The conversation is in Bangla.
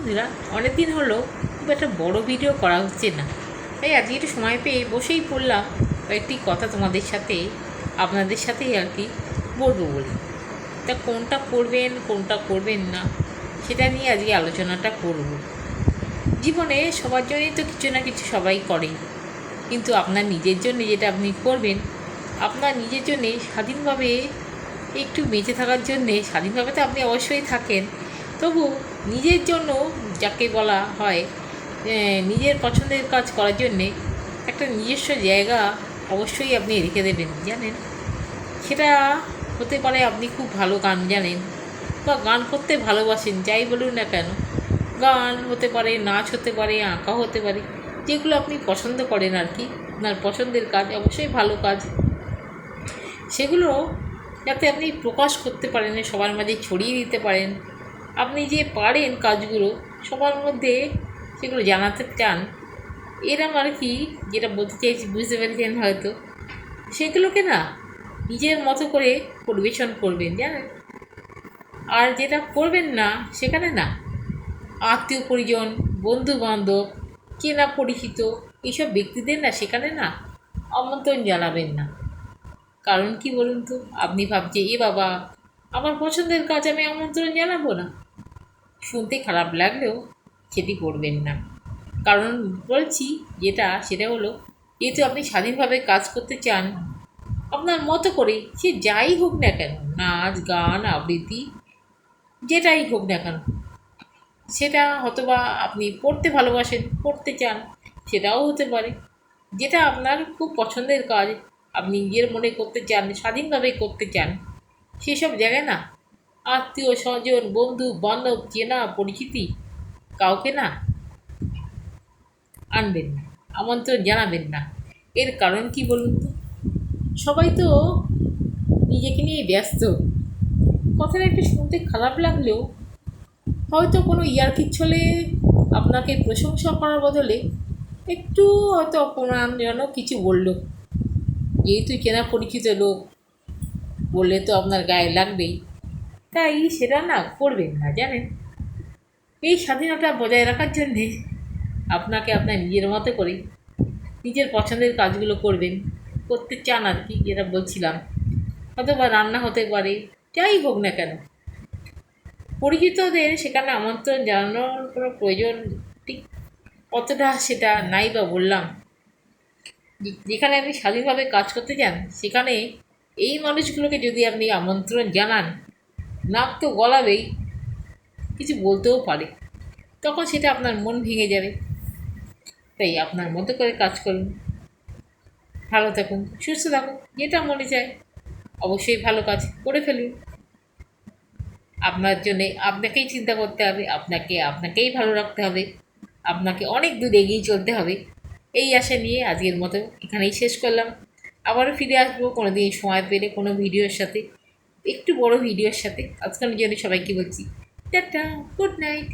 বন্ধুরা অনেক দিন হলো খুব একটা বড় ভিডিও করা হচ্ছে না। তাই আজকে একটু সময় পেয়ে বসেই পড়লাম কয়েকটি কথা তোমাদের সাথে, আপনাদের সাথেই আর কি বলব বলি। তা কোনটা করবেন কোনটা করবেন না, সেটা নিয়ে আজকে আলোচনাটা করব। জীবনে সবার জন্যই তো কিছু না কিছু সবাই করে। কিন্তু আপনার নিজের জন্য যেটা আপনি করবেন, আপনার নিজের জন্যে স্বাধীনভাবে একটু বেঁচে থাকার জন্যে স্বাধীনভাবে তো আপনি অবশ্যই থাকেন তবু নিজের জন্য যাকে বলা হয় নিজের পছন্দের কাজ করার জন্যে একটা নিজস্ব জায়গা অবশ্যই আপনি রেখে দেবেন, জানেন? সেটা হতে পারে আপনি খুব ভালো গান জানেন বা গান করতে ভালোবাসেন, যাই বলুন না কেন। গান হতে পারে, নাচ হতে পারে, আঁকা হতে পারে, যেগুলো আপনি পছন্দ করেন আর কি আপনার পছন্দের কাজ, অবশ্যই ভালো কাজ। সেগুলো যাতে আপনি প্রকাশ করতে পারেন, সবার মাঝে ছড়িয়ে দিতে পারেন আপনি যে পারেন কাজগুলো, সবার মধ্যে সেগুলো জানাতে চান এরম আর কি যেটা বলতে চাইছি বুঝতে পেরেছেন হয়তো? সেগুলোকে না নিজের মতো করে পরিবেশন করবেন, জানেন? আর যেটা করবেন না, সেখানে না আত্মীয় পরিজন বন্ধু বান্ধব চেনা পরিচিত এইসব ব্যক্তিদের না সেখানে না আমন্ত্রণ জানাবেন না। কারণ কি বলুন তো? আপনি ভাবছে এ বাবা, আমার পছন্দের কাজ আমি আমন্ত্রণ জানাব না? শুনতে খারাপ লাগলেও সেটি করবেন না। কারণ বলছি যেটা, সেটা হলো, যেহেতু আপনি স্বাধীনভাবে কাজ করতে চান, আপনার মতো করে সে যাই হোক না কেন, নাচ, গান, আবৃত্তি, যেটাই হোক না কেন, সেটা হয়তোবা আপনি পড়তে ভালোবাসেন, পড়তে চান, সেটাও হতে পারে। যেটা আপনার খুব পছন্দের কাজ, আপনি নিজের মনে করতে চান, স্বাধীনভাবে করতে চান, সেসব জায়গায় না আত্মীয় স্বজন, বন্ধু, বান্ধব চেনা পরিচিতি কাউকে না আনবেন না, আমন্ত্রণ জানাবেন না। এর কারণ কি বলুন তো? সবাই তো নিজেকে নিয়ে ব্যস্ত। কথাটা একটু শুনতে খারাপ লাগলেও হয়তো কোনো ইয়ার্কির ছলে আপনাকে প্রশংসা করার বদলে একটু হয়তো অপমানজনক কিছু বলল। যেহেতু চেনা পরিচিত লোক, বললে তো আপনার গায়ে লাগবেই। তাই সেটা না করবেন না, জানেন? এই স্বাধীনতা বজায় রাখার জন্যে আপনাকে আপনার নিজের মতো করে নিজের পছন্দের কাজগুলো করবেন, করতে চান আর কি, যেটা বলছিলাম। অথবা রান্না হতে পারে, যাই হোক না কেন। পরিচিতদের সেখানে আমন্ত্রণ জানানোর কোনো প্রয়োজন ঠিক কতটা সেটা নাই বা বললাম। যেখানে আপনি স্বাধীনভাবে কাজ করতে চান, সেখানে এই মানুষগুলোকে যদি আপনি আমন্ত্রণ জানান নাক তো গলাবেই, কিছু বলতেও পারে। তখন সেটা আপনার মন ভেঙে যাবে। তাই আপনার মতো করে কাজ করুন। ভালো থাকুন, সুস্থ থাকুন, যেটা মনে চায়। অবশ্যই ভালো কাজ করে ফেলুন। আপনার জন্যে আপনাকেই চিন্তা করতে হবে, আপনাকে, আপনাকেই ভালো রাখতে হবে। আপনাকে অনেক দূর এগিয়ে চলতে হবে। এই আশা নিয়ে আজকের মতো এখানেই শেষ করলাম। আবারও ফিরে আসব কোনো দিন সময় পেলে কোনো ভিডিওর সাথে। একটু বড় ভিডিওর সাথে। আজকে আমি জন্য সবাইকে বলছি টাটা গুড নাইট